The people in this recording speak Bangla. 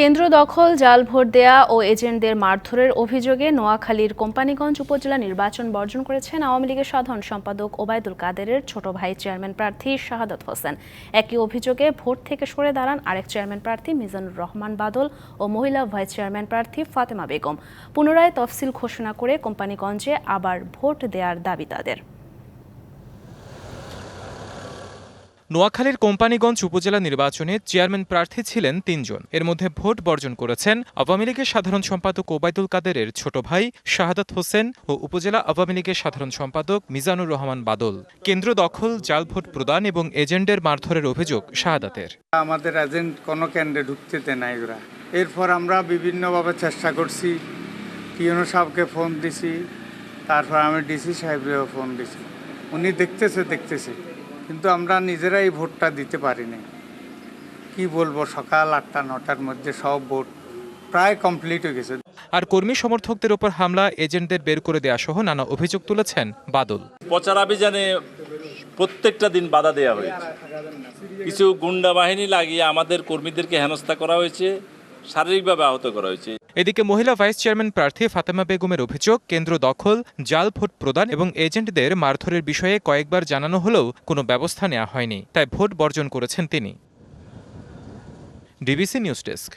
কেন্দ্র দখল, জাল ভোট দেয়া ও এজেন্টদের মারধরের অভিযোগে নোয়াখালীর কোম্পানিগঞ্জ উপজেলা নির্বাচন বর্জন করেছেন আওয়ামী লীগের সাধারণ সম্পাদক ওবায়দুল কাদেরের ছোট ভাই চেয়ারম্যান প্রার্থী শাহাদত হোসেন। একই অভিযোগে ভোট থেকে সরে দাঁড়ান আরেক চেয়ারম্যান প্রার্থী মিজানুর রহমান বাদল ও মহিলা ভাইস চেয়ারম্যান প্রার্থী ফাতেমা বেগম। পুনরায় তফসিল ঘোষণা করে কোম্পানিগঞ্জে আবার ভোট দেওয়ার দাবি তাদের। নোয়াখালীর কোম্পানিগঞ্জ উপজেলা নির্বাচনে চেয়ারম্যান প্রার্থী ছিলেন তিনজন। এর মধ্যে ভোট বর্জন করেছেন আওয়ামী লীগের সাধারণ সম্পাদক ওবায়দুল কাদেরের ছোট ভাই শাহাদাত হোসেন ও উপজেলা আওয়ামী লীগের সাধারণ সম্পাদক মিজানুর রহমান বাদল। কেন্দ্র দখল, জাল ভোট প্রদান এবং এজেন্টের মারধরের অভিযোগ শাহাদাতের। আমাদের এজেন্ট কোনো কেন্দ্রে ঢুকতে নাই ওরা। এরপর আমরা বিভিন্নভাবে চেষ্টা করছি। পিওনো সাহেবকে ফোন দিছি। তারপর আমি ডিসি সাহেবকেও ফোন দিছি। উনি দেখতেছে দেখতেছে। কিন্তু আমরা নিজেরাই ভোটটা দিতে পারিনি। কি বলব সকাল আটটা নটার মধ্যে সব ভোট প্রায় কমপ্লিট হয়ে গেছে। আর কর্মী সমর্থকদের ওপর হামলা এজেন্টদের বের করে দেওয়া সহ নানা অভিযোগ তুলেছেন বাদল। প্রচার অভিযানে প্রত্যেকটা দিন বাধা দেওয়া হয়েছে। কিছু গুন্ডা বাহিনী লাগিয়ে আমাদের কর্মীদেরকে হেনস্থা করা হয়েছে। শারীরিকভাবে আহত করা হয়েছে। এদিকে মহিলা ভাইস চেয়ারম্যান প্রার্থী ফাতেমা বেগমের অভিযোগ, কেন্দ্র দখল, জাল ভোট প্রদান এবং এজেন্টদের মারধরের বিষয়ে কয়েকবার জানানো হলেও কোনো ব্যবস্থা নেওয়া হয়নি, তাই ভোট বর্জন করেছেন তিনি। DBC news desk.